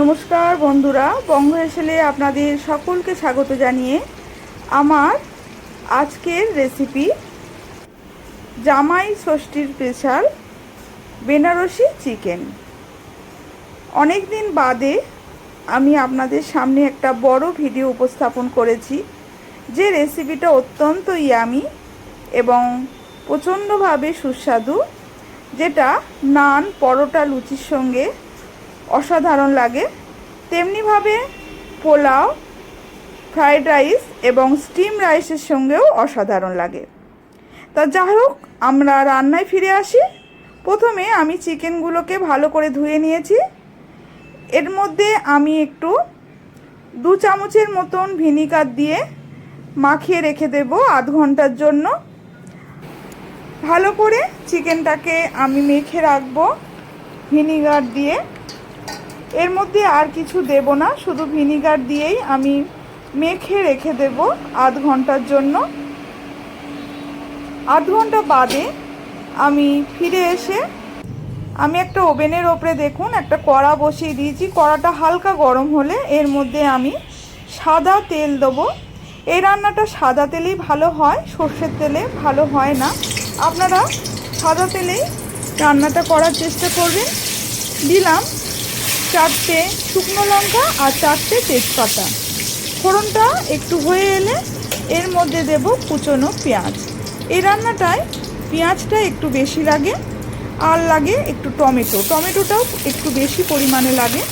নমস্কার বন্ধুরা, বঙ্গ আপনাদের সকলকে স্বাগত জানিয়ে আমার আজকের রেসিপি জামাই ষষ্ঠীর স্পেশাল বেনারসি চিকেন অনেক দিন বাদে আমি আপনাদের সামনে একটা বড় ভিডিও উপস্থাপন করেছি, যে রেসিপিটা অত্যন্ত ইয়ামি এবং প্রচণ্ডভাবে সুস্বাদু, যেটা নান, পরোটা, লুচির সঙ্গে অসাধারণ লাগে। তেমনিভাবে পোলাও ফ্রায়েড রাইস এবং স্টিম রাইসের সঙ্গেও অসাধারণ লাগে। তা যাই হোক, আমরা রান্নায় ফিরে আসি। প্রথমে আমি চিকেনগুলোকে ভালো করে ধুয়ে নিয়েছি। এর মধ্যে আমি একটু দু চামচের মতন ভিনিগার দিয়ে মাখিয়ে রেখে দেব আধ ঘণ্টার জন্য। ভালো করে চিকেনটাকে আমি মেখে রাখব ভিনিগার দিয়ে। এর মধ্যে আর কিছু দেব না, শুধু ভিনিগার দিয়েই আমি মেখে রেখে দেব আধ ঘণ্টার জন্য। আধ ঘণ্টা বাদে আমি ফিরে এসে, আমি একটা ওভেনের ওপরে দেখুন, একটা কড়া বসিয়ে দিয়েছি। কড়াটা হালকা গরম হলে এর মধ্যে আমি সাদা তেল দেবো। এই রান্নাটা সাদা তেলেই ভালো হয়, সর্ষের তেলে ভালো হয় না। আপনারা সাদা তেলেই রান্নাটা করার চেষ্টা করবেন। দিলাম। চারটে শুকনো লঙ্কা আর চারটে তেজপাতা। ফোড়নটা একটু হয়ে এলে এর মধ্যে দেব কুচনো পেঁয়াজ। এই রান্নাটায় পেঁয়াজটা একটু বেশি লাগে আর লাগে একটু টমেটো। টমেটোটাও একটু বেশি পরিমাণে লাগে।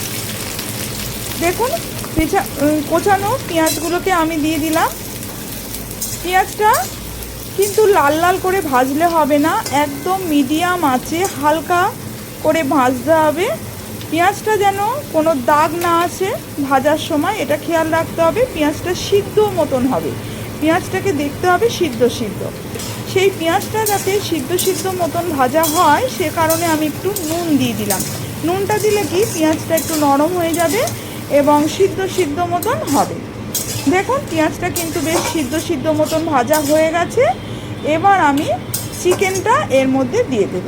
দেখুন কোচানো পেঁয়াজগুলোকে আমি দিয়ে দিলাম। পেঁয়াজটা কিন্তু লাল লাল করে ভাজলে হবে না, একদম মিডিয়াম আছে হালকা করে ভাজতে হবে। পেঁয়াজটা যেন কোনো দাগ না আসে ভাজার সময় এটা খেয়াল রাখতে হবে, পেঁয়াজটা সিদ্ধ মতন হবে। পেঁয়াজটাকে দেখতে হবে সিদ্ধ সিদ্ধ। সেই পেঁয়াজটা যাতে সিদ্ধ সিদ্ধ মতন ভাজা হয়, সে কারণে আমি একটু নুন দিয়ে দিলাম। নুনটা দিলে কি, পেঁয়াজটা একটু নরম হয়ে যাবে এবং সিদ্ধ সিদ্ধ মতন হবে। দেখুন, পেঁয়াজটা কিন্তু বেশ সিদ্ধ সিদ্ধ মতন ভাজা হয়ে গেছে। এবার আমি চিকেনটা এর মধ্যে দিয়ে দেব।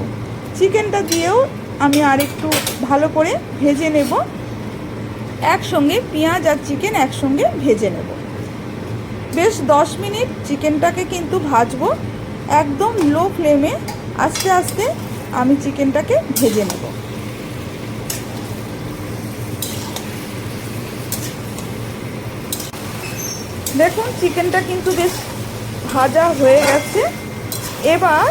চিকেনটা দিয়েও আমি আর একটু ভালো করে ভেজে নেব। একসঙ্গে পেঁয়াজ আর চিকেন একসঙ্গে ভেজে নেব। বেশ দশ মিনিট চিকেনটাকে কিন্তু ভাজবো। একদম লো ফ্লেমে আস্তে আস্তে আমি চিকেনটাকে ভেজে নেব। দেখুন চিকেনটা কিন্তু বেশ ভাজা হয়ে গেছে। এবার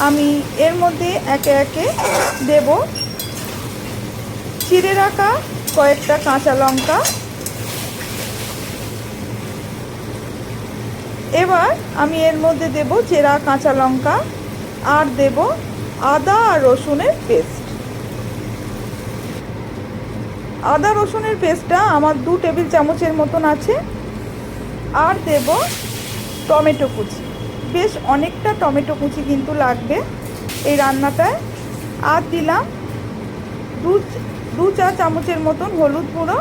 আমি এর মধ্যে একে একে দেব। চিড়ে রাখা কয়েকটা কাঁচা লঙ্কা। এবার আমি এর মধ্যে দেব চেরা কাঁচা লঙ্কা আর দেব আদা আর রসুনের পেস্ট। আদা রসুনের পেস্টটা আমার দু টেবিল চামচের মতন আছে। আর দেব টমেটো কুচি। বেশ অনেকটা টমেটো কুচি কিন্তু লাগবে এই রান্নাটায়। আর দিলাম দু দু চা চামচের মতন হলুদ গুঁড়ো।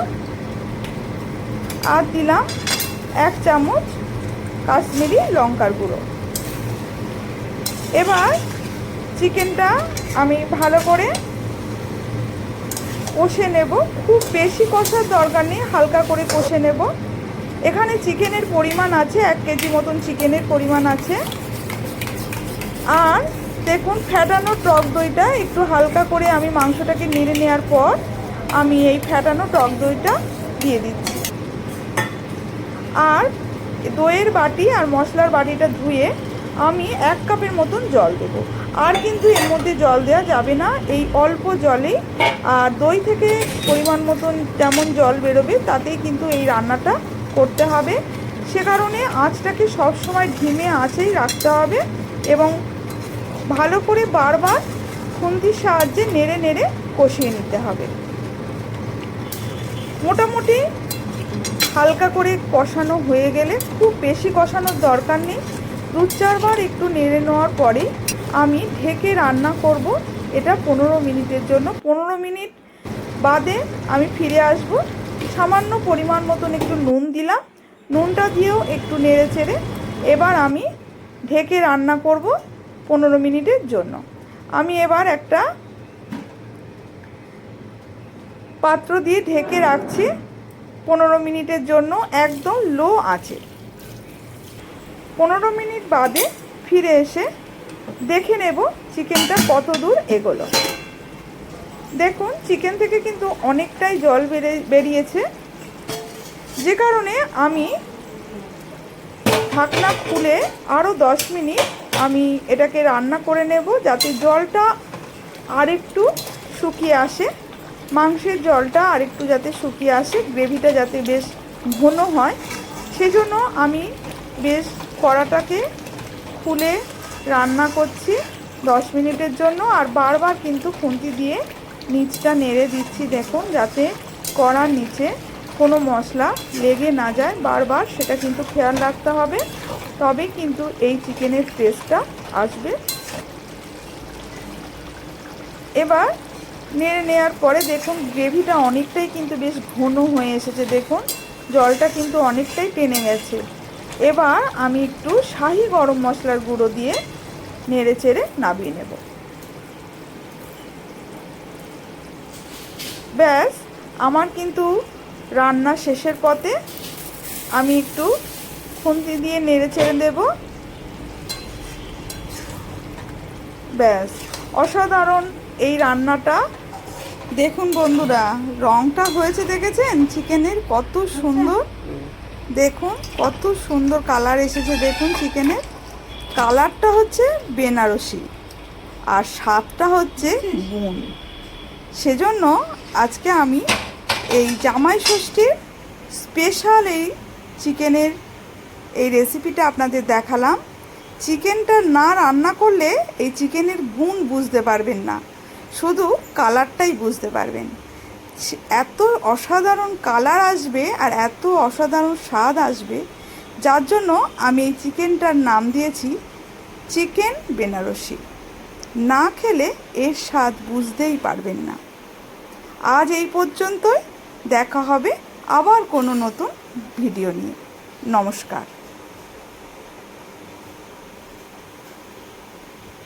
আর দিলাম এক চামচ কাশ্মীরি লঙ্কার গুঁড়ো। এবার চিকেনটা আমি ভালো করে কষে নেব। খুব বেশি কষার দরকার নেই, হালকা করে কষে নেব। এখানে চিকেনের পরিমাণ আছে, এক কেজি মতন চিকেনের পরিমাণ আছে। আর দেখুন, ফ্যাটানো টক দইটা একটু হালকা করে আমি মাংসটাকে নেড়ে নেওয়ার পর আমি এই ফ্যাটানো টক দইটা দিয়ে দিচ্ছি। আর দইয়ের বাটি আর মশলার বাটিটা ধুয়ে আমি এক কাপের মতন জল দেবো। আর কিন্তু এর মধ্যে জল দেওয়া যাবে না, এই অল্প জলেই। আর দই থেকে পরিমাণ মতন যেমন জল বেরোবে, তাতেই কিন্তু এই রান্নাটা করতে হবে। সে কারণে আঁচটাকে সবসময় ধিমে আঁচেই রাখতে হবে এবং ভালো করে বারবার খুন্তির সাহায্যে নেড়ে নেড়ে কষিয়ে নিতে হবে। মোটামুটি হালকা করে কষানো হয়ে গেলে খুব বেশি কষানোর দরকার নেই। দু চারবার একটু নেড়ে নেওয়ার পরে আমি ঢেকে রান্না করব। এটা পনেরো মিনিটের জন্য। পনেরো মিনিট বাদে আমি ফিরে আসব। সামান্য পরিমাণ মতন একটু নুন দিলাম। নুনটা দিয়েও একটু নেড়ে চেড়ে এবার আমি ঢেকে রান্না করব পনেরো মিনিটের জন্য। আমি এবার একটা পাত্র দিয়ে ঢেকে রাখছি পনেরো মিনিটের জন্য, একদম লো আছে পনেরো মিনিট বাদে ফিরে এসে দেখে নেব চিকেনটা কত দূর এগোলো। দেখুন চিকেন থেকে কিন্তু অনেকটাই জল বেড়ে, বেরিয়েছে। যে কারণে আমি ঢাকনা খুলে আরও দশ মিনিট আমি এটাকে রান্না করে নেব যাতে জলটা আরেকটু শুকিয়ে আসে। মাংসের জলটা আরেকটু যাতে শুকিয়ে আসে, গ্রেভিটা যাতে বেশ ঘন হয়। সেজন্য আমি বেশ কড়াটাকে খুলে রান্না করছি দশ মিনিটের জন্য। আর বারবার কিন্তু খুন্তি দিয়ে নিচটা নেড়ে দিচ্ছি, দেখুন, যাতে কড়ার নিচে কোনো মশলা লেগে না যায়। বারবার সেটা কিন্তু খেয়াল রাখতে হবে। তবে কিন্তু এই চিকেনের টেস্টটা আসবে। এবার নেড়ে নেওয়ার পরে দেখুন গ্রেভিটা অনেকটাই কিন্তু বেশ ঘন হয়ে এসেছে, দেখুন। জলটা কিন্তু অনেকটাই টেনে গেছে। এবার আমি একটু শাহি গরম মশলার গুঁড়ো দিয়ে নেড়ে চেড়ে নামিয়ে নেব। ব্যাস, আমার কিন্তু রান্না শেষের পথে আমি একটু খুন্তি দিয়ে নেড়ে ছেড়ে দেব। ব্যাস, অসাধারণ এই রান্নাটা। দেখুন বন্ধুরা, রংটা হয়েছে দেখেছেন? চিকেনের কত সুন্দর। দেখুন, কত সুন্দর কালার এসেছে। দেখুন চিকেনের। কালারটা হচ্ছে বেনারসি। আর স্বাদটা হচ্ছে গুণ। সেজন্য আজকে আমি এই জামাই ষষ্ঠীর স্পেশাল এই চিকেনের এই রেসিপিটা আপনাদের দেখালাম। চিকেনটা না রান্না করলে এই চিকেনের গুণ বুঝতে পারবেন না। শুধু কালারটাই বুঝতে পারবেন। এত অসাধারণ কালার আসবে আর এত অসাধারণ স্বাদ আসবে, যার জন্য আমি এই চিকেনটার নাম দিয়েছি, চিকেন বেনারসি। না খেলে এর স্বাদ বুঝতেই পারবেন না। আজ এই পর্যন্তই। দেখা হবে আবার কোনো নতুন ভিডিও নিয়ে। নমস্কার।